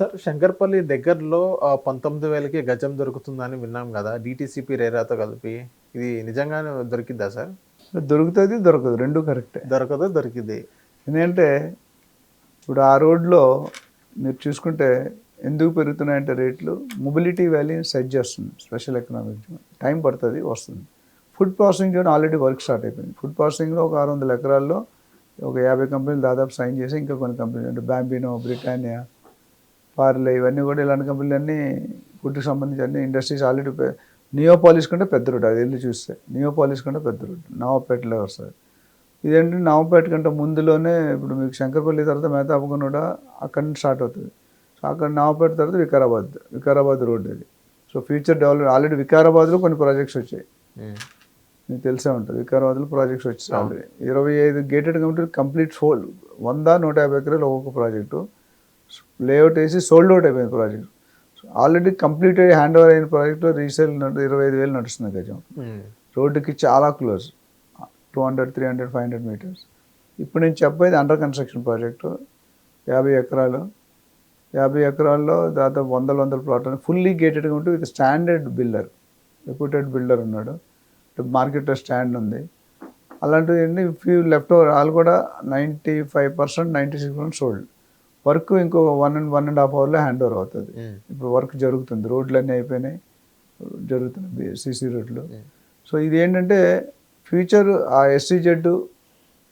Sir Shankarpally దగ్గరలో పంతొమ్మిది వేలకి గజం దొరుకుతుందని విన్నాం కదా డిటీసీపీ రేరాతో కలిపి. ఇది నిజంగానే దొరికిద్దా సార్? దొరుకుతుంది దొరకదు. రెండు కరెక్టే. దొరకదో దొరికింది ఎందుకంటే ఇప్పుడు ఆ రోడ్లో మీరు చూసుకుంటే ఎందుకు పెరుగుతున్నాయంటే రేట్లు? మొబిలిటీ వాల్యూని సెట్ చేస్తుంది స్పెషల్ ఎకనామిక్. టైం పడుతుంది వస్తుంది. Food processing zone already work start అయిపోయింది. ఫుడ్ ప్రాసెసింగ్లో ఒక ఆరు వందల ఎకరాల్లో ఒక యాభై కంపెనీలు దాదాపు సైన్ చేసి ఇంకా కొన్ని కంపెనీలు అంటే బ్యాంబినో బ్రిటానియా పార్లే ఇవన్నీ కూడా ఇలాంటి కంపెనీలు అన్నీ ఫుడ్కి సంబంధించి అన్ని ఇండస్ట్రీస్ ఆల్రెడీ నియోపాలిస్ కంటే పెద్ద రోడ్ అది వెళ్ళి చూస్తే. నియోపాలిస్ కంటే పెద్ద రోడ్ నవాపేటలో వస్తుంది ఇదేంటి? నవాపేట కంటే ముందులోనే ఇప్పుడు మీకు శంకరపల్లి తర్వాత మేతాపకం కూడా అక్కడి నుంచి స్టార్ట్ అవుతుంది. సో అక్కడ నవాపేట తర్వాత వికారాబాద్ వికారాబాద్ రోడ్ అది. సో ఫ్యూచర్ డెవలప్ ఆల్రెడీ వికారాబాద్లో కొన్ని ప్రాజెక్ట్స్ వచ్చాయి. మీకు తెలిసే ఉంటుంది. వికారాబాద్లో ప్రాజెక్ట్స్ వచ్చాయి ఆల్రెడీ. ఇరవై ఐదు గేటెడ్ కమిటీ కంప్లీట్ సోల్డ్ వంద నూట యాభై ఎకరాలు ఒక్కొక్క ప్రాజెక్టు. లేఅవుట్ వేసి సోల్డ్ అవుట్ అయిపోయింది ప్రాజెక్ట్. ఆల్రెడీ కంప్లీట్ అయ్యి హ్యాండ్ ఓవర్ అయిన ప్రాజెక్టు రీసేల్ ఇరవై ఐదు వేలు నడుస్తుంది గజం. ఉమ్. రోడ్డుకి చాలా close two hundred three hundred five hundred metres ఇప్పుడు నేను చెప్పేది అండర్ కన్స్ట్రక్షన్ ప్రాజెక్టు యాభై ఎకరాలు. యాభై ఎకరాల్లో దాదాపు వందల వందల ప్లాట్ ఫుల్లీ గేటెడ్ ఉంటే with standard builder reputed builder ఉన్నాడు. మార్కెట్లో స్టాండ్ ఉంది. అలాంటివి ఫ్యూ లెఫ్ట్ ఓవర్ వాళ్ళు కూడా ninety five percent ninety six percent sold work ఇంకో one and one and half అవర్లో హ్యాండ్ ఓవర్ అవుతుంది. ఇప్పుడు వర్క్ జరుగుతుంది. రోడ్లు అన్నీ అయిపోయినాయి. జరుగుతున్నాయి సిసి రోడ్లు. సో ఇది ఏంటంటే ఫ్యూచర్ ఆ ఎస్సీ జెడ్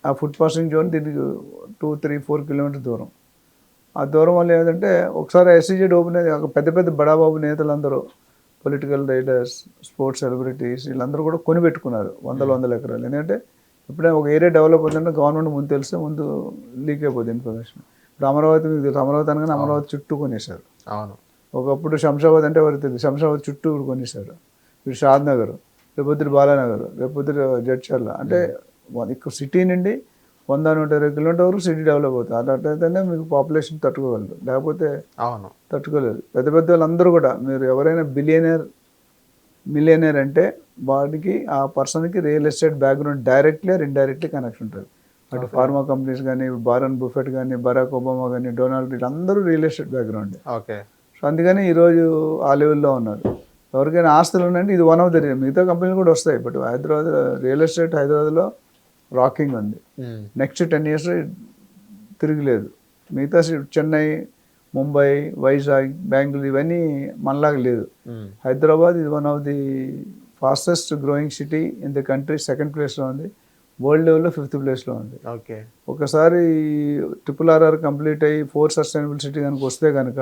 ఆ ఫుడ్ పాసింగ్ జోన్ దీనికి టూ త్రీ ఫోర్ కిలోమీటర్ దూరం. ఆ దూరం వల్ల ఏంటంటే ఒకసారి ఎస్సీ జెడ్ ఓపెన్ అయ్యి ఒక పెద్ద పెద్ద బడాబాబు నేతలందరూ పొలిటికల్ రైడర్స్ స్పోర్ట్స్ సెలబ్రిటీస్ వీళ్ళందరూ కూడా కొని పెట్టుకున్నారు వందల వందల ఎకరాలు. ఎందుకంటే ఎప్పుడైనా ఒక ఏరియా డెవలప్ అవుతుందంటే గవర్నమెంట్ ముందు తెలిస్తే ముందు లీక్ అయిపోతుంది ఇన్ఫర్మేషన్. ఇప్పుడు అమరావతి మీకు తెలుసు అమరావతి అనగానే అమరావతి చుట్టూ కొనేశారు. అవును. ఒకప్పుడు శంషాబాద్ అంటే ఎవరికి తెలియదు. శంషాబాద్ చుట్టూ కూడా కొనేశారు. ఇప్పుడు షాద్ నగర్ రేపొద్దురు బాలానగర్ రేపొద్దురు జడ్చర్ల అంటే వన్- ఇక్కడ సిటీ నుండి వంద నూట ఇరవై కిలోమీటర్ వరకు సిటీ డెవలప్ అవుతుంది. అట్లయితేనే మీకు పాపులేషన్ తట్టుకోగలరు లేకపోతే అవును. తట్టుకోలేదు. పెద్ద పెద్ద వాళ్ళందరూ కూడా మీరు ఎవరైనా బిలియనర్ మిలియనర్ అంటే వాడికి ఆ పర్సన్కి real estate background directly or indirectly connection ఉంటుంది. అటు ఫార్మా కంపెనీస్ కానీ బారన్ బుఫెట్ కానీ బరాక్ ఒబామా కానీ డొనాల్డ్ వీళ్ళందరూ real estate background okay. So అందుకని ఈరోజు ఆ లెవెల్లో ఉన్నారు. ఎవరికైనా ఆస్తులు ఉన్నాయంటే ఇది వన్ ఆఫ్ ద మిగతా కంపెనీలు కూడా వస్తాయి. బట్ హైదరాబాద్ రియల్ ఎస్టేట్ హైదరాబాద్లో రాకింగ్ ఉంది. ఉమ్. నెక్స్ట్ టెన్ ఇయర్స్ తిరగలేదు. మిగతా చెన్నై ముంబై వైజాగ్ బెంగళూరు ఇవన్నీ మనలాగా లేదు. ఉమ్. హైదరాబాద్ ఇది one of the fastest growing city in the country second ప్లేస్లో ఉంది. వరల్డ్ లెవెల్లో ఫిఫ్త్ ప్లేస్లో ఉంది. ఓకే. ఒకసారి ట్రిపుల్ ఆర్ఆర్ కంప్లీట్ అయ్యి ఫోర్ సస్టైనబుల్ సిటీ కనుక వస్తే కనుక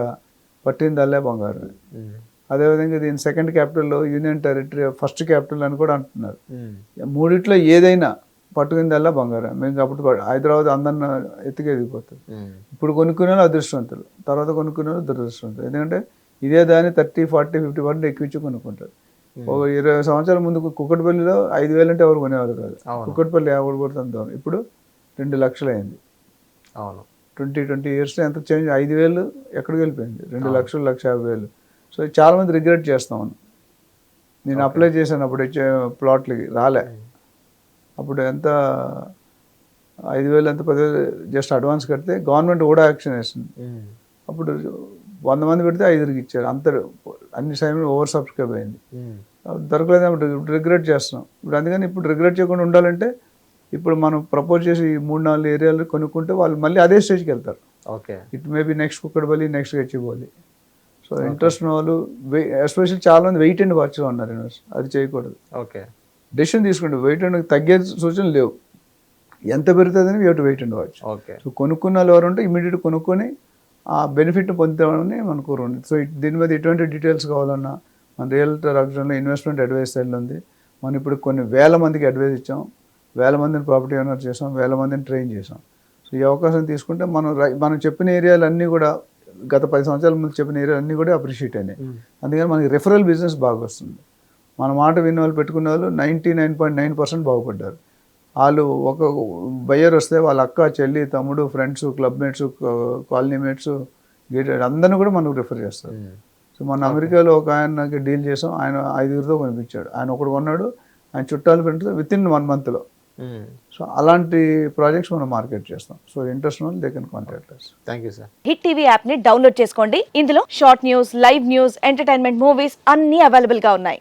పట్టిందల్లే బంగారం. ఉమ్. అదేవిధంగా దీని second capital union territory first capital అని కూడా అంటున్నారు. మూడిట్లో ఏదైనా పట్టుకుందల్లా బంగారం. మేము అప్పుడు హైదరాబాద్ అందరిని ఎత్తుకు ఎదిగిపోతుంది ఉమ్. ఇప్పుడు కొనుక్కునే వాళ్ళు అదృష్టవంతులు తర్వాత కొనుక్కునే వాళ్ళు దురదృష్టవంతులు. ఎందుకంటే ఇదే దాన్ని థర్టీ ఫార్టీ ఫిఫ్టీ పర్సెంట్ ఎక్కించి కొనుక్కుంటారు. ఒక ఇరవై సంవత్సరాల ముందు కుక్కటిపల్లిలో ఐదు వేలు అంటే ఎవరు కొనేవారు కాదు. కుక్కటిపల్లి యాభై కొడుతుంది దూరం ఇప్పుడు రెండు లక్షలు అయింది అవును. ట్వంటీ ట్వంటీ ఇయర్స్ ఎంత చేంజ్? ఐదు వేలు ఎక్కడికి వెళ్ళిపోయింది? రెండు లక్షలు లక్ష యాభై వేలు. సో చాలా మంది రిగ్రెట్ చేస్తాం నేను అప్లై చేశాను అప్పుడు ఇచ్చే ప్లాట్లకి రాలే. అప్పుడు ఎంత? ఐదు వేలు ఎంత? పదివేలు జస్ట్ అడ్వాన్స్ కడితే గవర్నమెంట్ కూడా యాక్షన్ వేస్తుంది ఉమ్. అప్పుడు వంద మంది పెడితే ఐదుగురికి ఇచ్చారు అంత అన్ని సమయంలో ఓవర్ సబ్స్క్రైబ్ అయింది. దొరకలేదు ఇప్పుడు రిగ్రెట్ చేస్తున్నాం. ఇప్పుడు అందుకని ఇప్పుడు రిగ్రెట్ చేయకుండా ఉండాలంటే ఇప్పుడు మనం ప్రపోజ్ చేసి ఈ మూడు నాలుగు ఏరియాలు కొనుక్కుంటే వాళ్ళు మళ్ళీ అదే స్టేజ్కి వెళ్తారు. Okay. It maybe next Kukatpally next Gachibowli. So interest ఉన్న వాళ్ళు ఎస్పెషల్లీ చాలా మంది వెయిట్ అండ్ వాచ్లో ఉన్నారు అది చేయకూడదు. ఓకే. డెసిషన్ తీసుకుంటే వెయిట్ అండ్ తగ్గే సూచనలు లేవు. ఎంత పెరుగుతుందని you to wait and watch. Okay. So కొనుక్కున్న వాళ్ళు ఎవరు ఉంటే ఇమీడియట్ కొనుక్కొని ఆ బెనిఫిట్ పొందుతామని మన కోరుంది సో దీని మీద ఎటువంటి డీటెయిల్స్ కావాలన్నా మన రియల్టర్ ఆప్షన్లో ఇన్వెస్ట్మెంట్ అడ్వైస్ సైడ్ ఉంది. మనం ఇప్పుడు కొన్ని వేల మందికి అడ్వైస్ ఇచ్చాం. వేల మందిని ప్రాపర్టీ ఓనర్ చేసాం. వేల మందిని ట్రైన్ చేసాం. సో ఈ అవకాశం తీసుకుంటే మనం రై- మనం చెప్పిన ఏరియాలన్నీ కూడా గత పది సంవత్సరాల ముందు చెప్పిన ఏరియాలు అన్నీ కూడా అప్రిషియేట్ అయినాయి. అందుకని మనకి రెఫరల్ బిజినెస్ బాగా వస్తుంది. మన మాట విన్న వాళ్ళు పెట్టుకున్న వాళ్ళు ninety nine point nine percent బాగుపడ్డారు. వాళ్ళు ఒక బయ్యర్ వస్తే వాళ్ళ అక్క చెల్లి తమ్ముడు friends club mates colony mates gated అందరిని కూడా మనకు రిఫర్ చేస్తారు. సో మన అమెరికాలో ఒక ఆయనకి డీల్ చేసాం. ఆయన ఐదుగురితో కొనిపించాడు. ఆయన ఒకడు కొన్నాడు. ఆయన చుట్టాలు పెంచుతో విత్ ఇన్ వన్ మంత్లో సో అలాంటి ప్రాజెక్ట్స్ మనం మార్కెట్ చేస్తాం. సో ఇంట్రెస్ట్ ఉన్న they can contact us you sir hit TV యాప్ని డౌన్లోడ్ చేసుకోండి. ఇందులో short news live news entertainment movies అన్ని అవైలబుల్గా ఉన్నాయి.